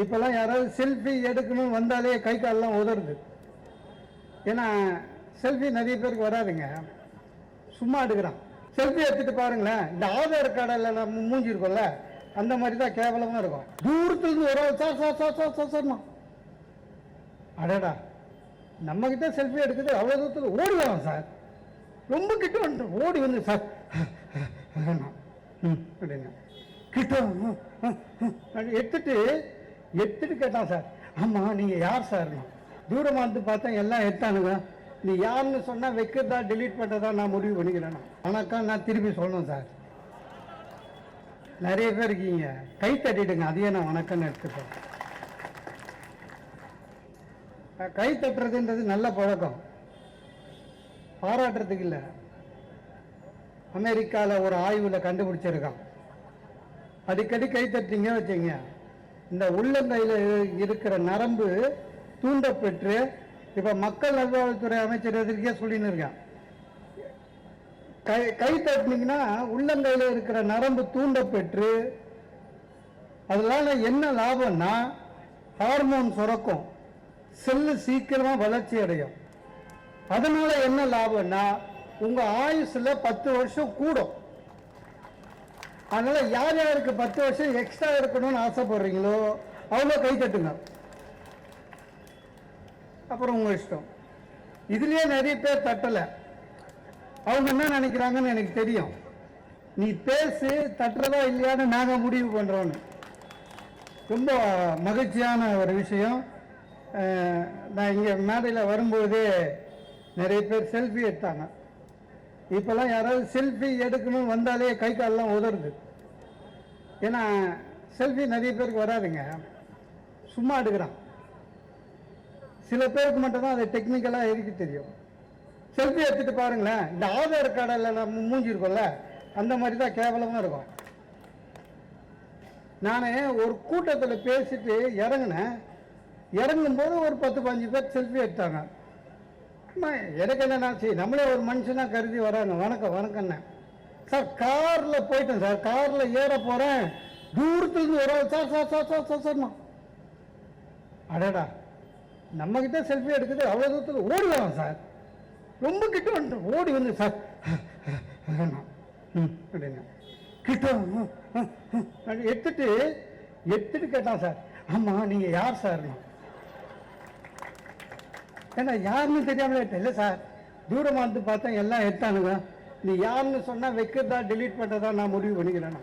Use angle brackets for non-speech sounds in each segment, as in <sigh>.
இப்போல்லாம் யாராவது செல்ஃபி எடுக்கணும் வந்தாலே கை காலெல்லாம் உதறுது. ஏன்னா செல்ஃபி நிறைய பேருக்கு வராதுங்க. சும்மா எடுக்கிறான். செல்ஃபி எடுத்துகிட்டு பாருங்களேன். இந்த ஆதார் கார்டில் நம்ம மூஞ்சி அந்த மாதிரி தான் கேவலமாக இருக்கும். தூரத்துலேருந்து ஒரு ஆள் sir sir sir sir sir சார்மா அடடா. நம்ம செல்ஃபி எடுக்குது அவ்வளோ தூரத்தில் ஓடிடலாம் சார். ரொம்ப கிட்ட வந்து ஓடி வந்து சார் ம் அப்படின்னா. கிட்ட எடுத்துட்டு எடுத்துட்டு கேட்டான் சார். ஆமாம் நீங்கள் யார் சார்? தூரமாக வந்து பார்த்தா எல்லாம் எடுத்தானுங்க நீ யாருன்னு சொன்னால் வைக்கிறதா டெலீட் பண்ணுறதா நான் முடிவு பண்ணிக்கிறேன். வணக்கம் நான் திருப்பி சொல்லணும் சார். நிறைய பேர் இருக்கீங்க. கை தட்டிடுங்க. அதையே நான் வணக்கம்னு எடுத்துப்பேன். கை தட்டுறதுன்றது நல்ல பழக்கம். பாராட்டுறதுக்கு இல்லை. அமெரிக்காவில் ஒரு ஆய்வில் கண்டுபிடிச்சிருக்கான். அடிக்கடி கை தட்டிங்க வச்சுங்க இந்த உள்ளங்கையில் இருக்கிற நரம்பு தூண்டப்பெற்று இப்போ மக்கள் நல்வாழ்வுத்துறை அமைச்சர் எதிர்க்கே சொல்லின்னு இருக்கான். கை கை தட்டினீங்கன்னா உள்ளங்கையில் இருக்கிற நரம்பு தூண்டப்பெற்று அதனால என்ன லாபம்னா ஹார்மோன் சுரக்கும். செல்லு சீக்கிரமாக வளர்ச்சி அடையும். அதனால் என்ன லாபம்னா உங்கள் ஆயுஸில் பத்து வருஷம் கூடும். அதனால் யார் யாருக்கு பத்து வருஷம் எக்ஸ்ட்ரா இருக்கணும்னு ஆசைப்படுறீங்களோ அவ்வளோ கை தட்டுங்க. அப்புறம் உங்கள் இஷ்டம். இதுலேயே நிறைய பேர் தட்டலை. அவங்க என்ன நினைக்கிறாங்கன்னு எனக்கு தெரியும். நீ பேசு தட்டுறதா இல்லையான்னு நாங்கள் முடிவு பண்ணுறோன்னு ரொம்ப மகிழ்ச்சியான ஒரு விஷயம். நான் இங்கே மேடையில் வரும்போதே நிறைய பேர் செல்ஃபி எடுத்தாங்க. இப்போல்லாம் யாராவது செல்ஃபி எடுக்கணும் வந்தாலே கை காலெல்லாம் உதறுது. ஏன்னா செல்ஃபி நிறைய பேருக்கு வராதுங்க. சும்மா எடுக்கிறான். சில பேருக்கு மட்டும்தான் அது டெக்னிக்கலாக எதுக்கு தெரியும். செல்ஃபி எடுத்துட்டு பாருங்களேன். இந்த ஆதார் கார்டில் நம்ம அந்த மாதிரி தான் கேவலமாக இருக்கும். நான் ஒரு கூட்டத்தில் பேசிட்டு இறங்கினேன். இறங்கும்போது ஒரு பத்து பதினஞ்சு பேர் செல்ஃபி எடுத்தாங்க. எனக்கு என்னன்னா சரி நம்மளே ஒரு மனுஷனா கருதி வராங்க. வணக்கம் வணக்கம்ண்ணே. சார் காரில் போயிட்டேன் சார். காரில் ஏற போகிறேன் தூரத்துலேருந்து ஒரு ஆள் sir sir sir sir sir சார்மா அடடா. நம்ம கிட்ட செல்ஃபி எடுக்குது அவ்வளோ தூரத்தில் ஓடிடலாம் சார். ரொம்ப கிட்ட வந்துட்டு ஓடி வந்து சார். ம் அப்படின்னா. கிட்ட எடுத்துட்டு எடுத்துட்டு கேட்டான் சார். ஆமாம் நீங்கள் யார் சார் ஏன்னா யாருன்னு தெரியாமலே இல்லை சார் தூரமாக வந்து பார்த்தா எல்லாம் எடுத்தானுங்க. நீ யாருன்னு சொன்னால் வைக்கிறதா டெலீட் பண்ணுறதா நான் முடிவு பண்ணிக்கிறேன்.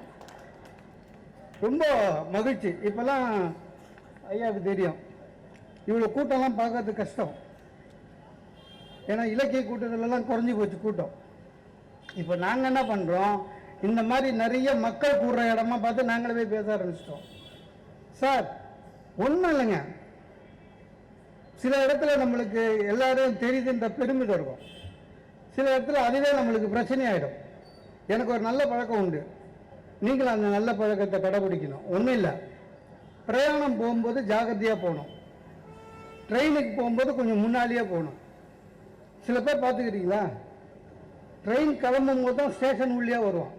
ரொம்ப மகிழ்ச்சி. இப்போல்லாம் ஐயாவுக்கு தெரியும். இவ்வளோ கூட்டம்லாம் பார்க்கறது கஷ்டம். ஏன்னா இலக்கிய கூட்டத்திலலாம் குறைஞ்சி போச்சு கூட்டம். இப்போ நாங்கள் என்ன பண்ணுறோம் இந்த மாதிரி நிறைய மக்கள் கூடுற இடமா பார்த்து நாங்களே போய் பேச ஆரம்பிச்சிட்டோம். சார் ஒன்றும் இல்லைங்க. சில இடத்துல நம்மளுக்கு எல்லாரும் தெரியுதுன்ற பெருமிதம் இருக்கும் சில இடத்துல அதுவே நம்மளுக்கு பிரச்சனையாயிடும். எனக்கு ஒரு நல்ல பழக்கம் உண்டு. நீங்களும் அந்த நல்ல பழக்கத்தை கடைபிடிக்கணும். ஒன்றும் இல்லை. பிரயாணம் போகும்போது ஜாகிரதையாக போகணும். ட்ரெயினுக்கு போகும்போது கொஞ்சம் முன்னாடியே போகணும். சில பேர் பார்த்துக்கிறீங்களா? ட்ரெயின் கிளம்பும் போது தான் ஸ்டேஷன் உள்ளே வருவான்.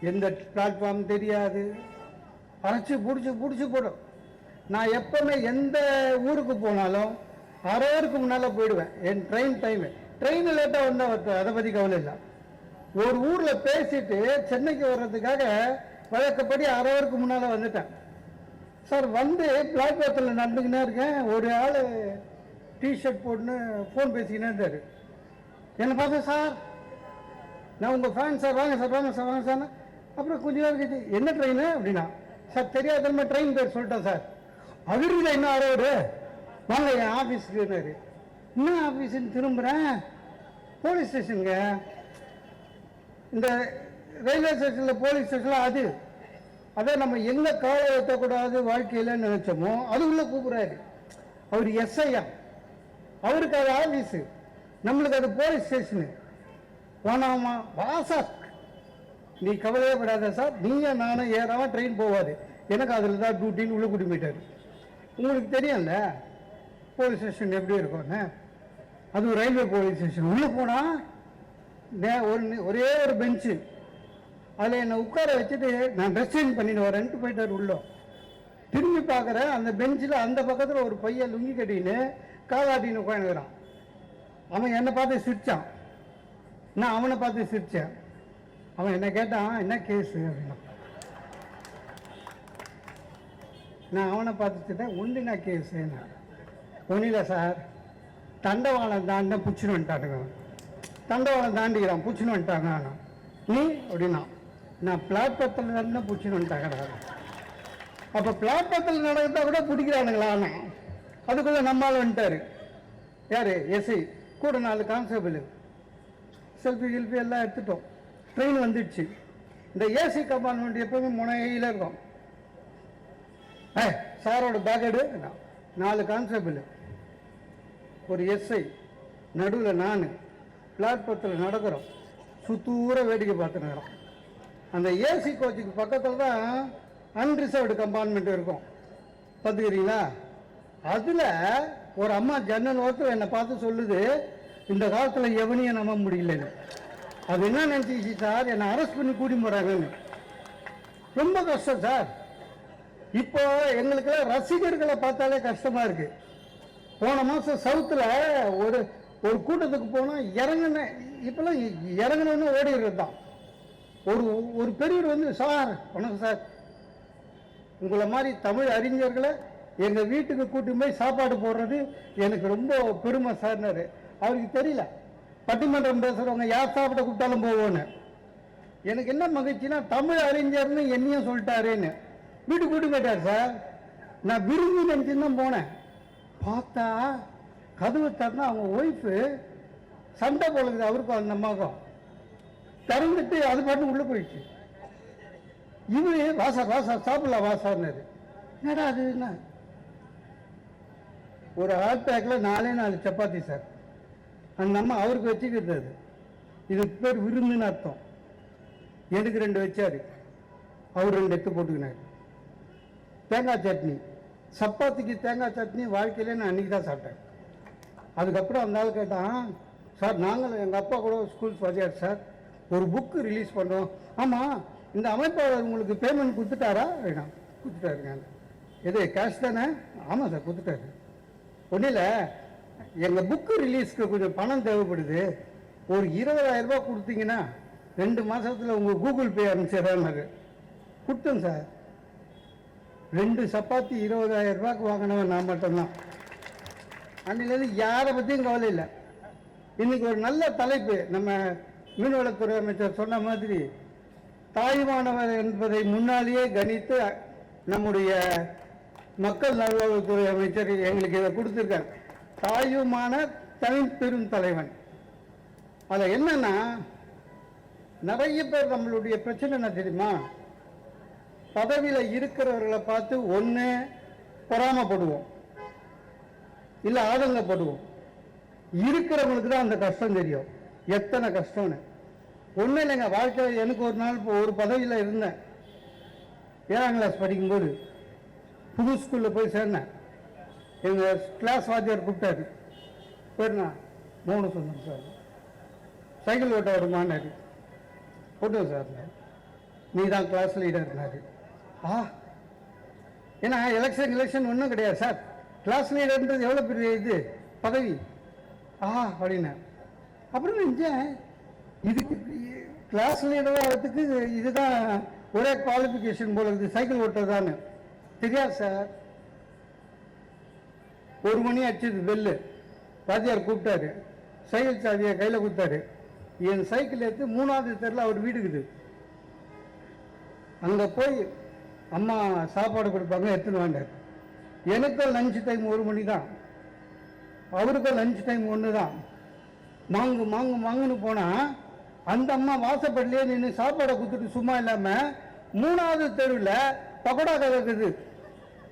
எந்த பிளாட்ஃபார்ம் தெரியாது. அரைச்சி பிடிச்சி பிடிச்சி போடும். நான் எப்பவுமே எந்த ஊருக்கு போனாலும் அரை ஹவருக்கு முன்னால் போயிடுவேன். என் ட்ரெயின் டைமு ட்ரெயின் லேட்டாக வந்தால் அதை பற்றி கவலை இல்லை. ஒரு ஊரில் பேசிட்டு சென்னைக்கு வர்றதுக்காக வழக்கப்படி அரை ஹவருக்கு முன்னால் வந்துட்டேன். சார் வந்து பிளாட்ஃபாரத்தில் நடந்துக்கினே இருக்கேன். ஒரு ஆள் டிஷர்ட் போட்டுன்னு ஃபோன் பேசிக்கினே இருந்தார். என்னை பார்த்தேன் சார் நான் உங்கள் ஃபேன் சார். வாங்க சார் வாங்க சார் வாங்க சார் அப்புறம் கொஞ்ச நேரம் கழிச்சு என்ன ட்ரெயின் அப்படின்னா சார் தெரியாத ட்ரெயின் பேர் சொல்லிட்டேன் சார். அவருக்கு என்ன அரோடு வாங்க என் ஆஃபீஸ்க்குன்னாரு என்ன ஆஃபீஸுன்னு திரும்புகிறேன் போலீஸ் ஸ்டேஷனுங்க இந்த ரயில்வே ஸ்டேஷனில் போலீஸ் ஸ்டேஷனில் அது. அதை நம்ம எங்கே காலை ஏற்றக்கூடாது வாழ்க்கையில் நினச்சோமோ அது உள்ளே கூப்பிட்றாரு. அவர் எஸ்ஐயா அவருக்கு அது ஆஃபீஸு நம்மளுக்கு அது போலீஸ் ஸ்டேஷனு போனாமா வா சார் நீ கவலையே படாத சார் நீங்கள் நானும் ஏறாமல் ட்ரெயின் போவாது எனக்கு அதில் தான் டியூட்டின்னு உள்ள கூட்டி போயிட்டார். உங்களுக்கு தெரியும்ல? போலீஸ் ஸ்டேஷன் எப்படி இருக்கும்னு? அது ரயில்வே போலீஸ் ஸ்டேஷன் உள்ளே போனால் நே- ஒரு ஒரே ஒரு பெஞ்சு அதில் என்னை உட்கார வச்சுட்டு நான் ட்ரெஸ் சேஞ்ச் பண்ணிட்டு வரேன்ட்டு போயிட்டார் உள்ளே. திரும்பி பார்க்குறேன் அந்த பெஞ்சில் அந்த பக்கத்தில் ஒரு பையன் லுங்கி கட்டின்னு காலாட்டின்னு உட்காந்துக்கிறான் அவன் என்னை பார்த்து சிரிச்சான். நான் அவனை பார்த்து சிரிச்சேன். அவன் என்ன கேட்டான் என்ன கேஸு அப்படின்னா நான் அவனை பார்த்து உண்டு நான் கேஸுன்னு ஒன்றும் சார் தண்டவாளம் தாண்ட பிடிச்சின்னு வந்துட்டானுங்க. தண்டவாளம் தாண்டிக்கிறான் பிடிச்சின்னு வந்துட்டாங்க நான் நீ? அப்படின்னா நான் பிளாட்பாத்தில் நடந்தால் பிடிச்சின்னு வந்துட்டாங்கடா. அப்போ பிளாட்பாத்தில் நடந்தால் கூட பிடிக்கிறானுங்களா ஆனால் அதுக்குள்ளே நம்மால் வந்துட்டாரு. யார்? எஸ்ஐ. கூட நாலு கான்ஸ்டபிள் செல்ஃபி கில்ஃபி எல்லாம் எடுத்துட்டோம். ட்ரெயின் வந்துடுச்சு. இந்த ஏசி கம்பார்ட்மெண்ட் எப்போவுமே முனையில் இருக்கும். ஏ சாரோட பேக் எடு. நாலு கான்ஸ்டபிள் ஒரு எஸ்ஐ நடுவில் நான். பிளாட்பாரத்தில் நடக்கிறோம். சுத்தூர வேடிக்கை பார்த்துனுக்கிறோம் அந்த ஏசி கோச்சுக்கு பக்கத்தில் தான் அன்ரிசர்வ்டு கம்பார்ட்மெண்ட் இருக்கும். பார்த்துக்கிறீங்களா? அதில் ஒரு அம்மா ஜன்னல் ஓரத்தில் என்னை பார்த்து சொல்லுது இந்த காலத்தில் எவனையும் நம்ப முடியலன்னு. அது என்ன நினச்சிச்சு சார்? என்னை அரெஸ்ட் பண்ணி கூட்டி போகிறாங்கன்னு ரொம்ப கஷ்டம் சார். இப்போ எங்களுக்கெல்லாம் ரசிகர்களை பார்த்தாலே கஷ்டமாக இருக்கு. போன மாதம் சவுத்தில் ஒரு ஒரு கூட்டத்துக்கு போனால் இறங்கின இப்போல்லாம் இறங்கினோன்னு ஓடிடுறது தான் ஒரு ஒரு பெரியவர் வந்து சார் வணக்கம் சார். உங்களை மாதிரி தமிழ் அறிஞர்களை எங்கள் வீட்டுக்கு கூட்டி போய் சாப்பாடு போடுறது எனக்கு ரொம்ப பெருமை சார்னாரு. அவருக்கு தெரியல. பட்டிமன்றம் பேசுகிறவங்க யார் சாப்பிட கூப்பிட்டாலும் போவோன்னு. எனக்கு என்ன மகிழ்ச்சினா தமிழ் அறிஞர்னு என்னையும் சொல்லிட்டாருன்னு. வீட்டுக்கு கூட்டு போயிட்டார் சார். நான் விரும்பி நினச்சின்னு தான் போனேன். பார்த்தா கதவு திறந்தா அவங்க ஒய்ஃபு சண்டை போடுது அவருக்கும் அந்த அம்மாவுக்கும். திறந்துட்டு அது பாட்டு உள்ளே போயிடுச்சு. இவரு வாசா வாசா சாப்பிடலாம் வாசாருனாரு என்னடா அது என்ன? ஒரு ஹாட் பேக்கில் நாலே நாலு சப்பாத்தி சார் அந்த அம்மா அவருக்கு வச்சுக்கிறது அது. இதுக்கு பேர் விருந்துன்னு அர்த்தம். எனக்கு ரெண்டு வச்சாரு? அவர் ரெண்டு எடுத்து போட்டுக்கினார். தேங்காய் சட்னி. சப்பாத்திக்கு தேங்காய் சட்னி வாழ்க்கையிலே நான் அன்றைக்கி தான் சாப்பிட்டேன். அதுக்கப்புறம் அந்த ஆள் கேட்டான் சார் நாங்கள் எங்கள் அப்பா கூட ஸ்கூல் வாத்தியார் சார். ஒரு புக்கு ரிலீஸ் பண்ணுறோம் ஆமாம் இந்த அமைப்பாளர் உங்களுக்கு பேமெண்ட் கொடுத்துட்டாரா? அப்படின்னா கொடுத்துட்டாருங்க. எது கேஷ் தானே? ஆமாம் சார் கொடுத்துட்டாரு. ஒன்றும் இல்லை எங்கள் புக்கு ரிலீஸ்க்கு கொஞ்சம் பணம் தேவைப்படுது. ஒரு இருபதாயிரம் ரூபா கொடுத்தீங்கன்னா ரெண்டு மாதத்தில் உங்கள் கூகுள் பே அனுப்பிச்சிடறாரு கொடுத்தேன் சார். ரெண்டு சப்பாத்தி இருபதாயிரம் ரூபாய்க்கு வாங்கினவன் நான் மட்டும்தான். அன்னிலேருந்து யாரை பற்றியும் கவலை இல்லை. இன்னைக்கு ஒரு நல்ல தலைப்பு. நம்ம மீன்வளத்துறை அமைச்சர் சொன்ன மாதிரி தாய்மானவர் என்பதை முன்னாலேயே கணித்து நம்முடைய மக்கள் நல்வாழ்வுத்துறை அமைச்சர் எங்களுக்கு இதை கொடுத்துருக்கார். தாயுமான தனி பெரும் தலைவன். அதில் என்னன்னா நிறைய பேர் நம்மளுடைய பிரச்சனை என்ன தெரியுமா? பதவியில் இருக்கிறவர்களை பார்த்து ஒன்று பொறாமப்படுவோம். இல்லை ஆதங்கப்படுவோம். இருக்கிறவங்களுக்கு தான் அந்த கஷ்டம் தெரியும். எத்தனை கஷ்டம்னு. ஒன்றும் இல்லைங்க வாழ்க்கையில் எனக்கு ஒரு நாள் இப்போ ஒரு பதவியில் இருந்தேன். ஏழாம் கிளாஸ் படிக்கும்போது புது ஸ்கூலில் போய் சேர்ந்தேன். எங்கள் கிளாஸ் வாத்தியார் கூப்பிட்டாரு. போயிருண்ணா மூணு சொன்னேன் சார். சைக்கிள் ஓட்ட வருமானாரு ஓட்டுவோம் சார். நீ தான் கிளாஸ் லீடர்னாரு ஆ. ஏன்னா எலெக்ஷன் எலெக்ஷன் ஒன்றும் கிடையாது சார் கிளாஸ் லீடர்ன்றது எவ்வளோ பெரிய இது? பதவி. ஆ அப்படின்னு. அப்புறம் நினைச்சேன் இதுக்கு கிளாஸ் லீடர் ஆகிறதுக்கு இதுதான் ஒரே குவாலிஃபிகேஷன் போல இருக்குது சைக்கிள் ஓட்டுறதான்னு தெரியாது சார் ஒரு மணி அடிச்சது பெல்லு வாத்தியார் கூப்பிட்டாரு. சைக்கிள் சாவியை கையில் கொடுத்தாரு. என் சைக்கிள் எடுத்து மூணாவது தெருல அவர் வீடு இருக்குது அங்கே போய் அம்மா சாப்பாடு கொடுப்பாங்க எடுத்துன்னு வாங்க எனக்கும் லஞ்ச் டைம் ஒரு மணி தான் அவருக்கும் லஞ்ச் டைம் ஒன்று தான் மாங்கு மாங்கு மாங்குன்னு போனால் அந்த அம்மா வாசப்படலையே நின்று சாப்பாடை கொடுத்துட்டு சும்மா இல்லாமல் மூணாவது தெருவில் பக்கோடா கடை இருக்குது.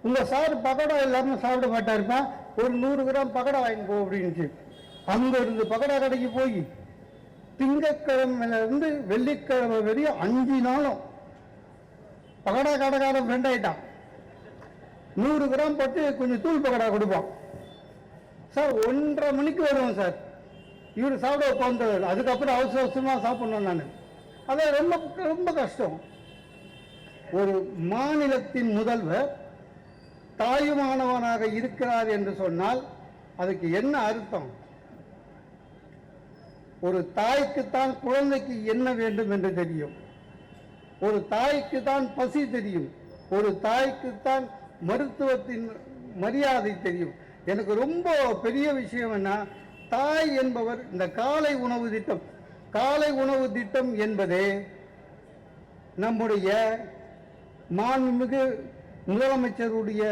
உங்கள் சார் பக்கோடா இல்லாமல் சாப்பிட மாட்டாருப்பா ஒரு நூறு கிராம் பக்கோடா வாங்கிக்கோ அப்படின்ட்டு அங்கே இருந்து பக்கோடா கடைக்கு போய் திங்கக்கிழமையிலேருந்து வெள்ளிக்கிழமை வரையும் அஞ்சு நாளும் பகடா கடைக்காரன் ஃப்ரெண்ட் ஆகிட்டான் நூறு கிராம் போட்டு கொஞ்சம் தூள் பகடா கொடுப்பான் சார் ஒன்றரை மணிக்கு வருவோம் சார். இவர் சாப்பிட உட்காந்துருவாரு அதுக்கப்புறம் அவசர அவசரமாக சாப்பிடணும் நான். அதான் ரொம்ப ரொம்ப கஷ்டம். ஒரு மாநிலத்தின் முதல்வர் தாயுமானவனாக இருக்கிறார் என்று சொன்னால் அதுக்கு என்ன அர்த்தம்? ஒரு தாய்க்குத்தான் குழந்தைக்கு என்ன வேண்டும் என்று தெரியும். ஒரு தாய்க்கு தான் பசி தெரியும். ஒரு தாய்க்குத்தான் மருத்துவத்தின் மரியாதை தெரியும். எனக்கு ரொம்ப பெரிய விஷயம் என்ன? தாய் என்பவர் இந்த காலை உணவு திட்டம். காலை உணவு திட்டம் என்பதே நம்முடைய மாண்புமிகு முதலமைச்சருடைய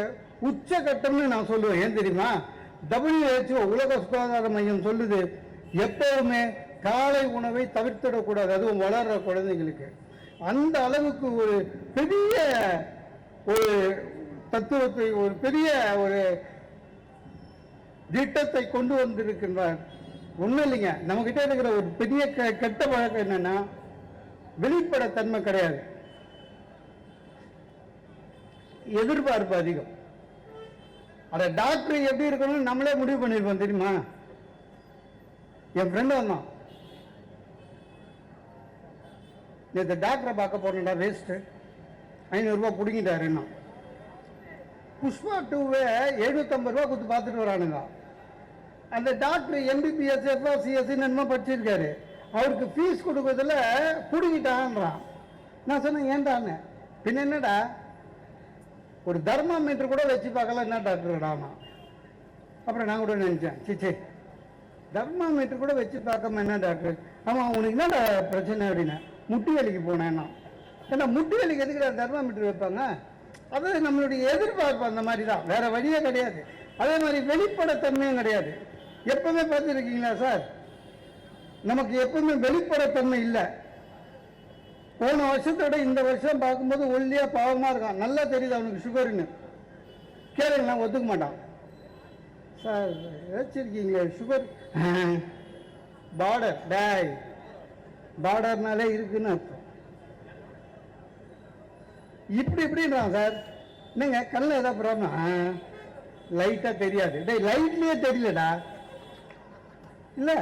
உச்சகட்டம்னு நான் சொல்லுவேன். ஏன் தெரியுமா? டபிள்யூஹெச்ஓ உலக சுகாதார மையம் சொல்லுது எப்போவுமே காலை உணவை தவிர்த்திடக்கூடாது. அதுவும் வளர்ற குழந்தைங்களுக்கு அந்த அளவுக்கு ஒரு பெரிய ஒரு தத்துவத்தை ஒரு பெரிய ஒரு திட்டத்தை கொண்டு வந்திருக்கின்றார். ஒன்றும் இல்லைங்க. நம்மகிட்ட இருக்கிற ஒரு பெரிய க கெட்ட பழக்கம் என்னன்னா வெளிப்படத்தன்மை கிடையாது. எதிர்பார்ப்பு அதிகம். அட டாக்டர் எப்படி இருக்கணும்னு நம்மளே முடிவு பண்ணிருப்போம் தெரியுமா? என் ஃப்ரெண்டு வந்தான் நேற்று டாக்டரை பார்க்க போனேன்டா வேஸ்ட்டு ஐநூறுரூவா பிடிங்கிட்டாரு என்ன புஷ்பா டூவே எழுநூத்தம்பது ரூபா கொடுத்து பார்த்துட்டு வரானுங்க. அந்த டாக்டர் எம்பிபிஎஸ் எஃப்ஆர்சிஎஸ் என்னமோ படிச்சிருக்காரு. அவருக்கு ஃபீஸ் கொடுக்கறதுல பிடுங்கிட்டான்றான். நான் சொன்னேன் ஏன்டான்னு பின் என்னடா? ஒரு தர்மாமீட்டர் கூட வச்சு பார்க்கல என்ன டாக்டர்டாமா அப்புறம் நான் கூட நினச்சேன் சிச்சே தர்மாமீட்டர் கூட வச்சு பார்க்காம என்ன டாக்டர் ஆமாம் உனக்கு என்னடா பிரச்சனை அப்படின்னா? முட்டி வலிக்கு போனேன்னா. ஏன்னா முட்டி வலிக்கு எதுக்குடா தெர்மாமீட்டர் வைப்பாங்க? அது நம்மளுடைய எதிர்பார்ப்பு அந்த மாதிரி தான் வேற வழியே கிடையாது. அதே மாதிரி வெளிப்படத்தன்மையும் கிடையாது. எப்பவுமே பார்த்துருக்கீங்களா சார்? நமக்கு எப்பவுமே வெளிப்படத்தன்மை இல்லை. போன வருஷத்தோட இந்த வருஷம் பார்க்கும்போது ஒல்லியாக பாவமாக இருக்கான். நல்லா தெரியுது அவனுக்கு சுகர்னு கேளுங்கண்ணா ஒத்துக்க மாட்டான். சார் வச்சிருக்கீங்களே சுகர் பார்டர் <laughs> டேய். பார்டர்னாலே இருக்குன்னு அர்த்தம். இப்படி இப்படின்றான் சார். என்னங்க கண்ணில் ஏதாவது ப்ராப்ளம் லைட்டாக தெரியாது. டேய் லைட்லேயே தெரியலடா. இல்லை?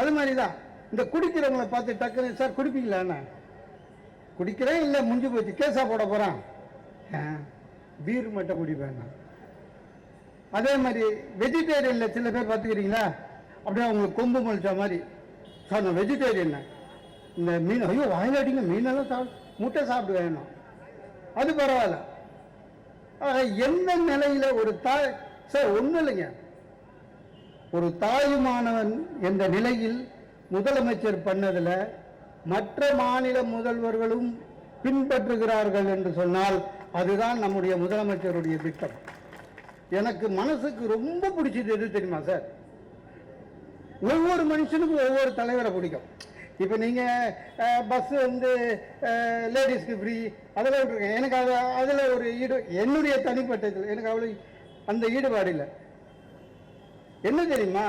அது மாதிரி தான் இந்த குடிக்கிறவங்களை பார்த்து டக்குன்னு சார் குடிப்பீங்களாண்ணா குடிக்கிறேன் இல்லை முடிஞ்சு போச்சு. கேஸாக போட போகிறான் பீர் மட்டும் குடிப்பேன் நான். அதே மாதிரி வெஜிடேரியனில் சில பேர் பார்த்துக்கிறீங்களா? அப்படியே அவங்களுக்கு கொம்பு மலிச்ச மாதிரி. சார் நான் வெஜிடேரியன் இந்த மீன் ஐயோ வாயில் அடிங்க மீனெல்லாம் சாப்பிடு முட்டை சாப்பிட்டு வேணும் அது பரவாயில்ல. ஆக, எந்த நிலையில் ஒரு தாய் சார் ஒன்றும் இல்லைங்க. ஒரு தாயுமானவன் என்ற நிலையில் முதலமைச்சர் பண்ணதில் மற்ற மாநில முதல்வர்களும் பின்பற்றுகிறார்கள் என்று சொன்னால் அதுதான் நம்முடைய முதலமைச்சருடைய திட்டம். எனக்கு மனசுக்கு ரொம்ப பிடிச்சது எது தெரியுமா சார்? ஒவ்வொரு மனுஷனுக்கும் ஒவ்வொரு தலைவரை பிடிக்கும். இப்போ நீங்கள் பஸ் வந்து லேடிஸ்க்கு ஃப்ரீ அதெல்லாம் விட்டுருக்கேன் எனக்கு அது அதில் ஒரு ஈடு என்னுடைய தனிப்பட்ட இதில் எனக்கு அவ்வளோ அந்த ஈடுபாடு இல்லை. என்ன தெரியுமா?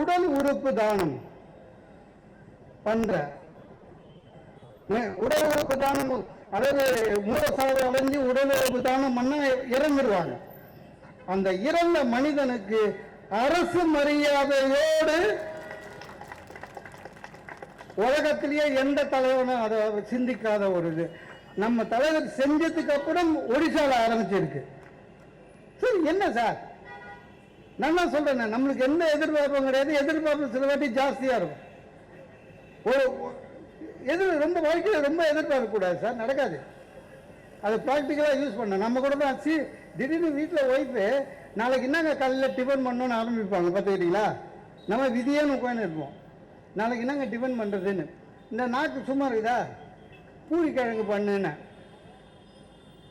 உடல் உறுப்பு தானம் பண்ற. உடல் உறுப்பு தானம் அதாவது மூலசாவை அடைஞ்சு உடல் உறுப்பு தானம் பண்ண இறந்துடுவாங்க அந்த இறந்த மனிதனுக்கு அரசு மரியாதையோடு உலகத்திலேயே எந்த தலைவனும் அதை சிந்திக்காத ஒரு இது. நம்ம தலைவர் செஞ்சதுக்கு அப்புறம் ஒடிசால ஆரம்பிச்சிருக்கு. சரி என்ன சார்? நான் தான் சொல்றேன் நம்மளுக்கு எந்த எதிர்பார்ப்பும் கிடையாது. எதிர்பார்ப்பு சில வாட்டி ஜாஸ்தியா இருக்கும். ஒரு எதிர் ரொம்ப வாழ்க்கையில் ரொம்ப எதிர்பார்க்க கூடாது சார் நடக்காது. அதை ப்ராக்டிக்கலாக யூஸ் பண்ண நம்ம கூட தான் சி திடீர்னு வீட்டில் ஒய்ஃபு நாளைக்கு என்னங்க காலையில் டிஃபன் பண்ணணும்னு ஆரம்பிப்பாங்க பார்த்துக்கிட்டீங்களா? நம்ம விதியான உட்காந்து இருப்போம். நாளைக்கு என்னங்க டிஃபன் பண்ணுறதுன்னு இந்த நாக்கு சும்மா இருக்குதா? பூரி கிழங்கு பண்ணுன்னு.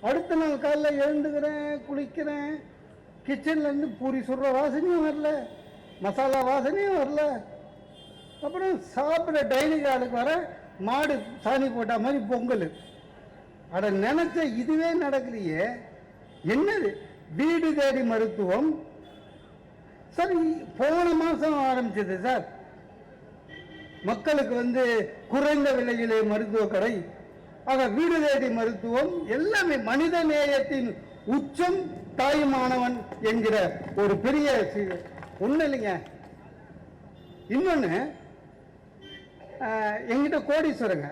அடுத்த நாள் காலைல எழுந்துக்கிறேன் குளிக்கிறேன். கிச்சன்லேருந்து பூரி சுடுற வாசனையும் வரல. மசாலா வாசனையும் வரல. அப்புறம் சாப்பிட்ற டைனிங் ஹாலுக்கு வர மாடு சாணி போட்ட மாதிரி பொங்கல். அட நினச்ச இதுவே நடக்கலையே. என்னது? வீடு தேடி மருத்துவம். சார் போன மாதம் ஆரம்பிச்சது சார். மக்களுக்கு வந்து குறைந்த விலையிலே மருத்துவ கடை. ஆக வீடு தேடி மருத்துவம் எல்லாமே மனித நேயத்தின் உச்சம் தாயுமானவன் என்கிற ஒரு பெரிய ஒன்றும் இல்லைங்க. இன்னொன்று எங்கிட்ட கோடீஸ்வரங்க.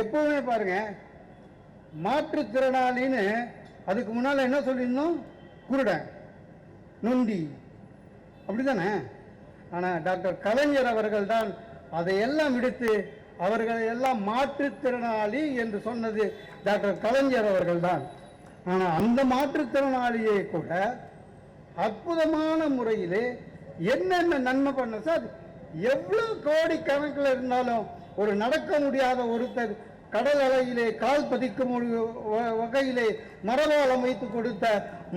எப்பவுமே பாருங்க மாற்றுத்திறனாளின்னு அதுக்கு முன்னால் என்ன சொல்லியிருந்தோம்? குருடன் நொண்டி. அப்படிதானே? ஆனால் டாக்டர் கலைஞர் அவர்கள் தான் அதையெல்லாம் விடுத்து அவர்களை எல்லாம் மாற்றுத்திறனாளி என்று சொன்னது டாக்டர் கலைஞர் அவர்கள் தான் ஆனால் அந்த மாற்றுத்திறனாளியை கூட அற்புதமான முறையிலே என்னென்ன நன்மை பண்ண சார்? எவ்வளோ கோடி கணக்கில் இருந்தாலும் ஒரு நடக்க முடியாத ஒருத்தர் கடல் அலையிலே கால் பதிக்க முடியும் வகையிலே மரபால் வைத்து கொடுத்த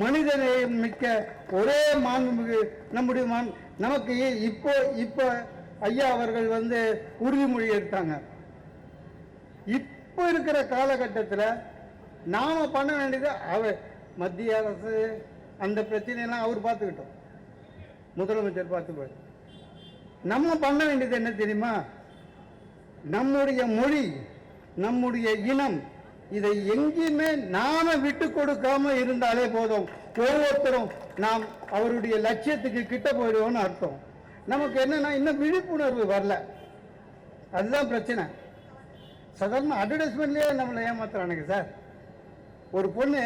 மனிதநேயம் மிக்க ஒரே மாண்புமிகு நம்முடைய மாண் நமக்கு இப்போ இப்போ ஐயா அவர்கள் வந்து உறுதிமொழி எடுத்தாங்க. இப்போ இருக்கிற காலகட்டத்தில் நாம் பண்ண வேண்டியது அவர் மத்திய அரசு அந்த பிரச்சனையெல்லாம் அவர் பார்த்துக்கிட்டோம். முதலமைச்சர் பார்த்துப்பாரு. நம்ம பண்ண வேண்டியது என்ன தெரியுமா? நம்முடைய மொழி நம்முடைய இனம் இதை எங்கேயுமே நாம விட்டு கொடுக்காம இருந்தாலே போதும். ஒவ்வொருத்தரும் நாம் அவருடைய லட்சியத்துக்கு கிட்ட போயிடுவோம்னு அர்த்தம். நமக்கு என்னன்னா இன்னும் விழிப்புணர்வு வரல. அதுதான் பிரச்சனை. சாதாரண அட்வர்டைஸ்மெண்ட்லேயே நம்மளை ஏமாத்துறானுங்க சார். ஒரு பொண்ணு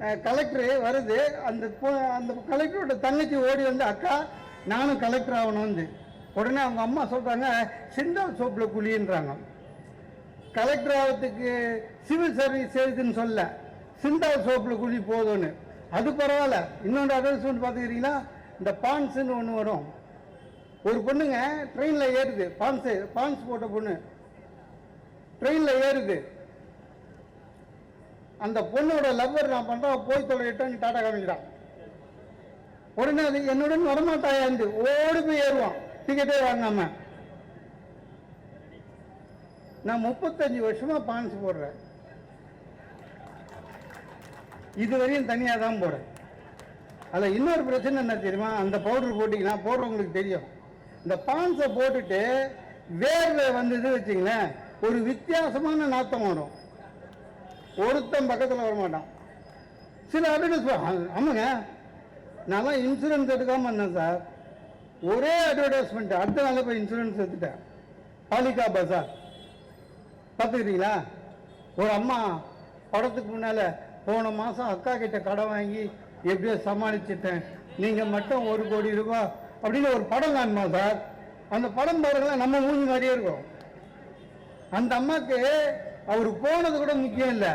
கலெக்டரு வருது. அந்த அந்த கலெக்டரோட தங்கச்சி ஓடி வந்து அக்கா நானும் கலெக்டர் ஆகணும்னு. உடனே அவங்க அம்மா சொல்கிறாங்க சிந்தால் சோப்பில் குழின்றாங்க. கலெக்டர் ஆகிறதுக்கு சிவில் சர்வீஸ் எழுதுன்னு சொல்ல சிந்தால் சோப்பில் குழி போதும்னு. அது பரவாயில்ல. இன்னொன்று அட்வர்டைஸ்மெண்ட் பார்த்துக்கிறீங்களா? இந்த பான்ஸ்னு ஒன்று வரும். ஒரு பொண்ணுங்க ட்ரெயினில் ஏறுது. பான்ஸு பான்ஸ் போட்ட பொண்ணு. ட்ரெயினில் ஏறுது. அந்த பொண்ணோட லவ்வர் நான் பண்றேன் போய் தொலைட்டேன்னு டாடா காமிக்கிறான் உடனே அது என்னுடன் வரமாட்டாயாந்து ஓடி போய் ஏறுவான். டிக்கெட்டே வாங்காம. நான் முப்பத்தஞ்சு வருஷமா பான்ஸ் போடுறேன். இதுவரையும் தனியாக தான் போடுறேன். அதில் இன்னொரு பிரச்சனை என்ன தெரியுமா? அந்த பவுடர் போட்டிங்கன்னா போடுறவங்களுக்கு தெரியும். இந்த பான்ஸை போட்டுட்டு வேர்வை வந்தது வச்சுங்களேன் ஒரு வித்தியாசமான நாத்தம் வரும். ஒருத்தன் பக்கத்தில் வரமாட்டான். சில அட்வர்டைஸ்மெண்ட் ஆமாங்க. நான் இன்சூரன்ஸ் எடுக்காமல் இருந்தேன் சார். ஒரே அட்வர்டைஸ்மெண்ட் அடுத்த நாளில் போய் இன்சூரன்ஸ் எடுத்துட்டேன். பாலிகா பசார் பார்த்துக்கிறீங்களா? ஒரு அம்மா படத்துக்கு முன்னால் போன மாதம் அக்கா கிட்ட கடன் வாங்கி எப்படியோ சமாளிச்சிட்டேன். நீங்கள் மட்டும் ஒரு கோடி ரூபாய் அப்படின்னு ஒரு படம் காணுமா சார்? அந்த படம் பாருங்களா நம்ம மூஞ்சி மாதிரியே இருக்கும். அந்த அம்மாவுக்கு அவர் போனது கூட முக்கியம் இல்லை.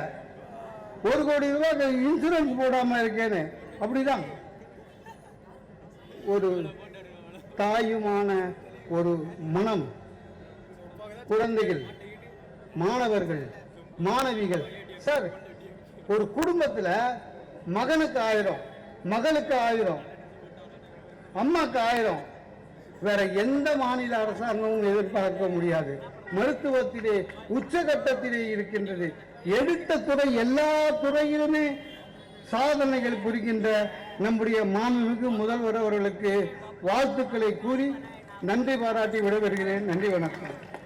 ஒரு கோடி ரூபாய் இன்சூரன்ஸ் போடாமல் இருக்கேன்னு. அப்படிதான். ஒரு தாயுமான ஒரு மனம் குழந்தைகள் மாணவர்கள் மாணவிகள். சார் ஒரு குடும்பத்துல மகனுக்கு ஆயிரம் மகளுக்கு ஆயிரம் அம்மாக்கு ஆயிரம் வேற எந்த மாநில அரசாங்கமும் எதிர்பார்க்க முடியாது. மருத்துவத்திலே உச்சகட்டத்திலே இருக்கின்றது. எடுத்த துறை எல்லா துறையிலுமே சாதனைகள் புரிகின்ற நம்முடைய மாண்புமிகு முதல்வர் அவர்களுக்கு வாழ்த்துக்களை கூறி நன்றி பாராட்டி விடைபெறுகிறேன். நன்றி வணக்கம்.